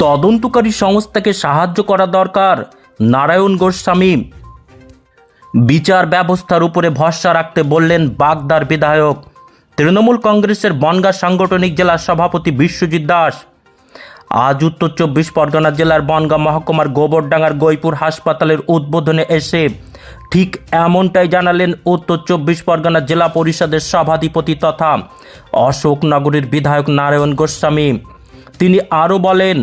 তদন্তকারী সংস্থাকে সাহায্য করা দরকার, নারায়ণ গোস্বামী। বিচার ব্যবস্থার উপরে ভরসা রাখতে বললেন বাগদার বিধায়ক। তৃণমূল কংগ্রেসের বনগাঁ সাংগঠনিক জেলার সভাপতি বিশ্বজিৎ দাস। আজ উত্তর চব্বিশ পরগনা জেলার বনগাঁ মহকুমার গোবরডাঙ্গার গৈপুর হাসপাতালের উদ্বোধনে এসে ঠিক এমনটাই জানালেন উত্তর চব্বিশ পরগনা জেলা পরিষদের সভাধিপতি তথা অশোকনগরের বিধায়ক নারায়ণ গোস্বামী। তিনি আরও বলেন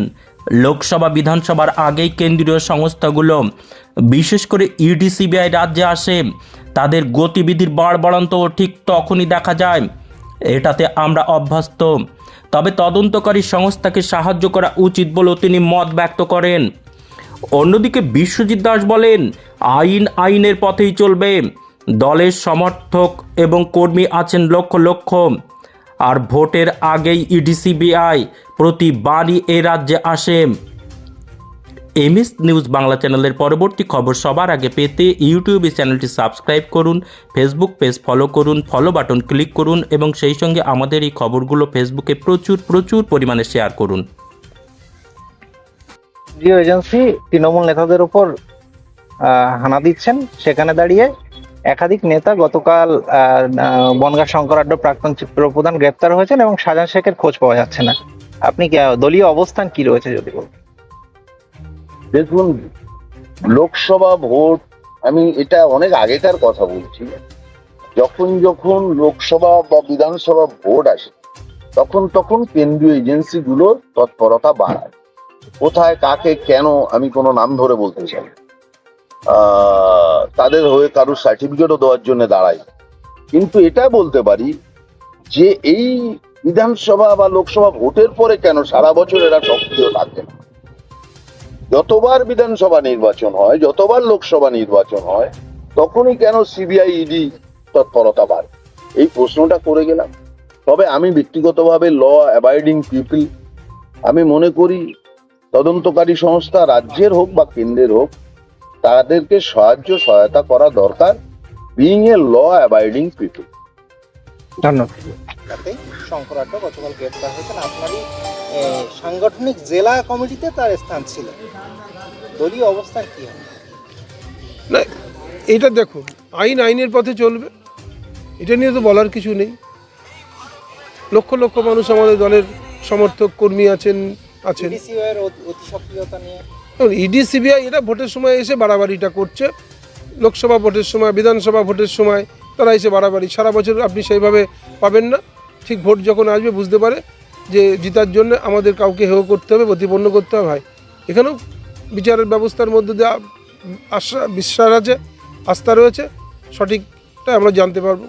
লোকসভা বিধানসভার আগেই কেন্দ্রীয় সংস্থাগুলো, বিশেষ করে ইডি, সিবিআই রাজ্যে আসে। তাদের গতিবিধির বাড়বাড়ন্তও ঠিক তখনই দেখা যায়। এটাতে আমরা অভ্যস্ত। তবে তদন্তকারী সংস্থাকে সাহায্য করা উচিত বলেও তিনি মত ব্যক্ত করেন। অন্যদিকে বিশ্বজিৎ দাস বলেন, আইন আইনের পথেই চলবে। দলের সমর্থক এবং কর্মী আছেন লক্ষ লক্ষ। আর ভোটের আগেই ইডিসিবিআই প্রতি বাড়ি এ রাজ্যে আসে এমএস নিউজ বাংলা চ্যানেলের পরবর্তী খবর সবার আগে পেতে ইউটিউবে চ্যানেলটি সাবস্ক্রাইব করুন, ফেসবুক পেজ ফলো করুন, ফলো বাটন ক্লিক করুন এবং সেই সঙ্গে আমাদের এই খবরগুলো ফেসবুকে প্রচুর প্রচুর পরিমাণে শেয়ার করুন। এজেন্সি, তৃণমূল নেতাদের উপর হানা দিচ্ছেন। সেখানে দাঁড়িয়ে একাধিক নেতা গতকাল বনগাঁ শঙ্করাড্ড প্রাক্তন চিত্রপ্রধান গ্রেপ্তার হয়েছেন এবং শাহজাহান শেখের খোঁজ পাওয়া যাচ্ছে না। আপনি দলীয় অবস্থান কি রয়েছে যদি বলুন? দেখুন, লোকসভা ভোট, আমি এটা অনেক আগেকার কথা বলছি। যখন যখন লোকসভা বা বিধানসভা ভোট আসে, তখন তখন কেন্দ্রীয় এজেন্সিগুলো তৎপরতা বাড়ায়। কোথায়, কাকে, কেন, আমি কোনো নাম ধরে বলতে চাই তাদের হয়ে কারোর সার্টিফিকেটও দেওয়ার জন্য দাঁড়ায় কিন্তু এটা বলতে পারি যে এই বিধানসভা বা লোকসভা ভোটের পরে কেন সারা বছর এরা সক্রিয় থাকে না? যতবার বিধানসভা নির্বাচন হয়, যতবার লোকসভা নির্বাচন হয়, তখনই কেন সিবিআই ইডি তৎপরতা বাড়ে? এই প্রশ্নটা করে গেলাম। তবে আমি ব্যক্তিগতভাবে ল অ্যাবাইডিং পিপল আমি মনে করি তদন্তকারী সংস্থা রাজ্যের হোক বা কেন্দ্রের হোক তাদেরকে সাহায্য সহায়তা করা দরকার। Being a law abiding people ধন্যবাদ শঙ্করাড্ড গতকাল গ্রেপ্তার হয়েছেন। আপনারই সাংগঠনিক জেলা কমিটিতে তার স্থান ছিল। দলীয় অবস্থান কি হবে? না এটা দেখুন আইন আইনের পথে চলবে। এটা নিয়ে তো বলার কিছু নেই। লক্ষ লক্ষ মানুষ আমাদের দলের সমর্থক কর্মী আছেন। ডিসিওয়ের অতি সক্রিয়তা নিয়ে। ইডি সিবিআই এটা ভোটের সময় এসে বাড়াবাড়িটা করছে। লোকসভা ভোটের সময় বিধানসভা ভোটের সময় তারা এসে বাড়াবাড়ি। সারা বছর আপনি সেইভাবে পাবেন না। ঠিক ভোট যখন আসবে বুঝতে পারে যে জিতার জন্য আমাদের কাউকে হেয় করতে হবে প্রতিপন্ন করতে হবে। ভাই এখানেও বিচারের ব্যবস্থার মধ্যে দিয়ে আশা বিশ্বাস আছে আস্থা রয়েছে। সঠিকটা আমরা জানতে পারব।